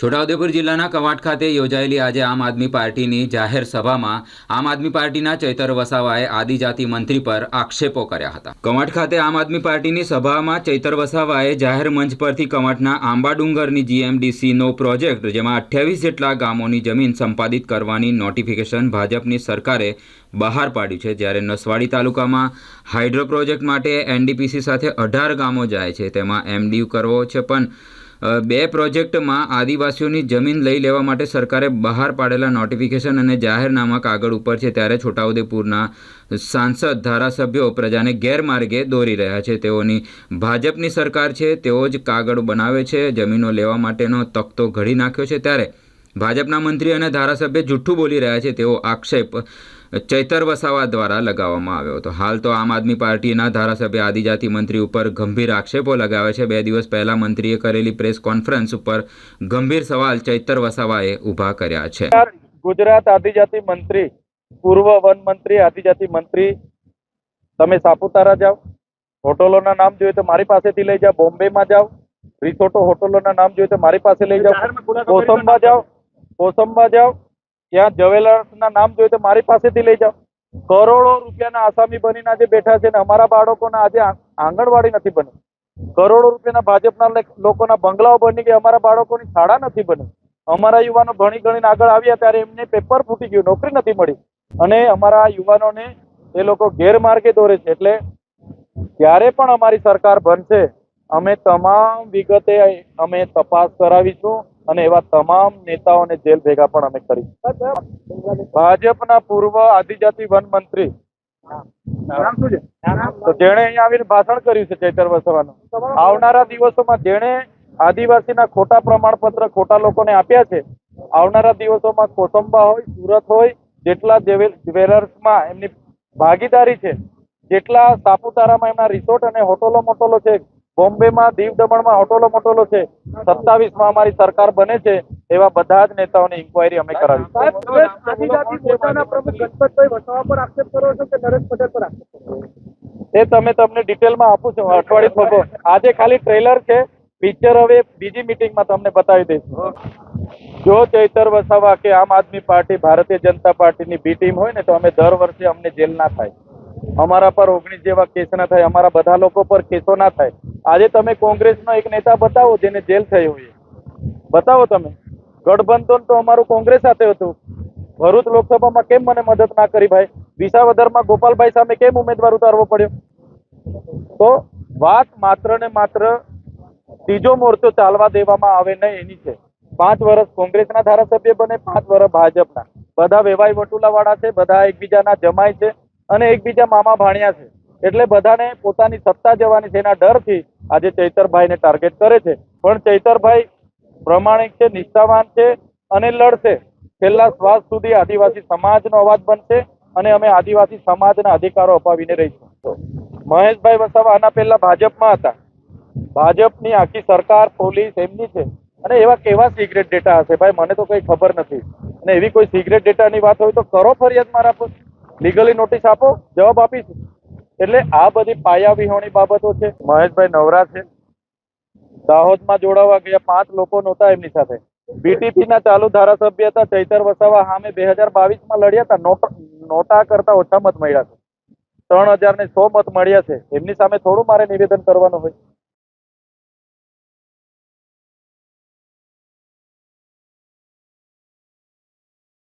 છોટાઉદેપુર જિલ્લાના કવાંટ ખાતે યોજાયેલી આજે આમ આદમી પાર્ટીની જાહેર સભામાં આમ આદમી પાર્ટીના ચૈતર વસાવાએ આદિજાતિ મંત્રી પર આક્ષેપો કર્યા હતા. કવાંટ ખાતે આમ આદમી પાર્ટીની સભામાં ચૈતર વસાવાએ જાહેર મંચ પરથી કવાંટના આંબા ડુંગરની જીએમડીસીનો પ્રોજેક્ટ, જેમાં અઠ્યાવીસ જેટલા ગામોની જમીન સંપાદિત કરવાની નોટિફિકેશન ભાજપની સરકારે બહાર પાડ્યું છે, જ્યારે નસવાડી તાલુકામાં હાઇડ્રો પ્રોજેક્ટ માટે એનડીપીસી સાથે અઢાર ગામો જાય છે, તેમાં એમડીયુ કરવો છે પણ બે પ્રોજેક્ટમાં આદિવાસીઓની જમીન લઈ લેવા માટે સરકારે બહાર પાડેલા નોટિફિકેશન અને જાહેરનામા કાગળ ઉપર છે ત્યારે છોટાઉદેપુરના સાંસદ, ધારાસભ્યો પ્રજાને ગેરમાર્ગે દોરી રહ્યા છે. તેઓની ભાજપની સરકાર છે, તેઓ જ કાગળ બનાવે છે, જમીનો લેવા માટેનો તખતો ઘડી નાખ્યો છે. ત્યારે ભાજપના મંત્રી અને ધારાસભ્ય જુઠ્ઠું બોલી રહ્યા છે. તેવો આક્ષેપ ચૈતર વસાવા દ્વારા લગાવવામાં આવ્યો હતો. હાલ તો આમ આદમી પાર્ટીના ધારાસભ્ય આદિજાતિ મંત્રી ઉપર ગંભીર આક્ષેપો લગાવે છે. બે દિવસ પહેલા મંત્રીએ કરેલી પ્રેસ કોન્ફરન્સ ઉપર ગંભીર સવાલ ચૈતર વસાવાએ ઊભા કર્યા છે. ગુજરાત આદિજાતિ મંત્રી પૂર્વ વન મંત્રી આદિજાતિ મંત્રી તમે સાપુતારા જાઓ હોટલોના નામ જોઈએ તો મારી પાસેથી લઈ જાઓ બોમ્બેમાં જાઓ રિસોર્ટો હોટલોના નામ જોઈએ તો મારી પાસે લઈ જાઓ કોસંબા જાઓ કોસંબા જાઓ ત્યાં જવેલર્સના નામ જોઈએ તો મારી પાસેથી લઈ જાઓ. કરોડો રૂપિયાના આસામી બનીને આજે બેઠા છે ને અમારા બાળકોના આજે આંગણવાડી નથી બની. કરોડો રૂપિયાના ભાજપના લોકોના બંગલાઓ બની ગયા, અમારા બાળકોની શાળા નથી બની. અમારા યુવાનો ભણી ગણીને આગળ આવ્યા ત્યારે એમને પેપર ફૂટી ગયું, નોકરી નથી મળી. અને અમારા યુવાનોને એ લોકો ગેરમાર્ગે દોરે છે. એટલે જ્યારે પણ અમારી સરકાર બનશે. અમે તમામ વિગતે અમે તપાસ કરાવીશું. અને એવા તમામ નેતાઓને જેલ ભેગા પણ અમે કરી ભાજપના પૂર્વ આદિજાતિ વન મંત્રી. જેણે અહીંયા આવીને ભાષણ કર્યું છે ચૈતર વસાવાનું. આવનારા દિવસોમાં જેણે આદિવાસીના ખોટા પ્રમાણપત્ર ખોટા લોકોને આપ્યા છે, આવનારા દિવસોમાં કોસંબા હોય, સુરત હોય, જેટલા જ્વેલર્સમાં એમની ભાગીદારી છે, જેટલા સાપુતારામાં એમના રિસોર્ટ અને હોટલો મોટલો છે, બોમ્બેમાં દીવ દમણમાં હોટલો મોટલો છે સત્તાવીસમાં અમારી સરકાર બને છે એવા બધા જ નેતાઓની ઇન્કવાયરી અમે કરાવી એ તમે તમને ડિટેલમાં આપું છું અઠવાડિયે આજે ખાલી ટ્રેલર છે પિક્ચર હવે બીજી મિટિંગમાં તમને બતાવી દઈશું. જો ચૈતર વસાવા કે આમ આદમી પાર્ટી ભારતીય જનતા પાર્ટીની બી ટીમ હોય ને તો અમે દર વર્ષે અમને જેલ ના થાય. અમારા પર ઓગણીસ જેવા કેસ ના થાય અમારા બધા લોકો પર કેસો ના થાય. આજે તમે કોંગ્રેસનો એક નેતા બતાવો જેને જેલ થઈ હોય. બતાવો તમે. ગઠબંધન તો અમારું કોંગ્રેસ સાથે હતું. ભરૂચ લોકસભામાં કેમ મને મદદ ના કરી ભાઈ? વિસાવદરમાં ગોપાલભાઈ સામે કેમ ઉમેદવાર ઉતારવો પડ્યો? તો વાત માત્ર ને માત્ર ત્રીજો મોરચો ચાલવા દેવામાં આવે નહીં, એની છે. પાંચ વર્ષ કોંગ્રેસના ધારાસભ્ય બને, પાંચ વર્ષ ભાજપના. બધા વેવાઈ વટુલા વાળા છે, બધા એકબીજાના જમાય છે અને એકબીજા મામા ભાણ્યા છે. એટલે બધાને પોતાની સત્તા જવાની છે, એના ડરથી આજે ચૈતરભાઈને ટાર્ગેટ કરે છે. પણ ચૈતરભાઈ પ્રમાણિક છે, નિષ્ઠાવાન છે અને લડશે. છેલ્લા શ્વાસ સુધી આદિવાસી સમાજનો અવાજ બનશે અને અમે આદિવાસી સમાજના અધિકારો અપાવીને રહીશું. મહેશભાઈ વસાવા આના પહેલા ભાજપમાં હતા. ભાજપની આખી સરકાર, પોલીસ એમની છે. અને એવા કેવા સિગરેટ ડેટા હશે? ભાઈ, મને તો કઈ ખબર નથી. અને એવી કોઈ સિગરેટ ડેટાની વાત હોય તો કરો ફરિયાદ મારા પર. લીગલી નોટિસ આપો, જવાબ આપીશું. એટલે આ બધી પાયા વિહોણી બાબતો છે. મહેશભાઈ નવરા છે. દાહોદમાં જોડાવા ગયા પાંચ લોકો નહોતા એમની સાથે. બીટીપી ના ચાલુ ધારાસભ્ય હતા. ચૈતર વસાવા સામે બે હજાર બાવીસમાં લડ્યા હતા. નોટા કરતા ઓછા મત મળ્યા છે. ત્રણ હજાર ને સો મત મળ્યા છે. એમની સામે થોડું મારે નિવેદન કરવાનું હોય.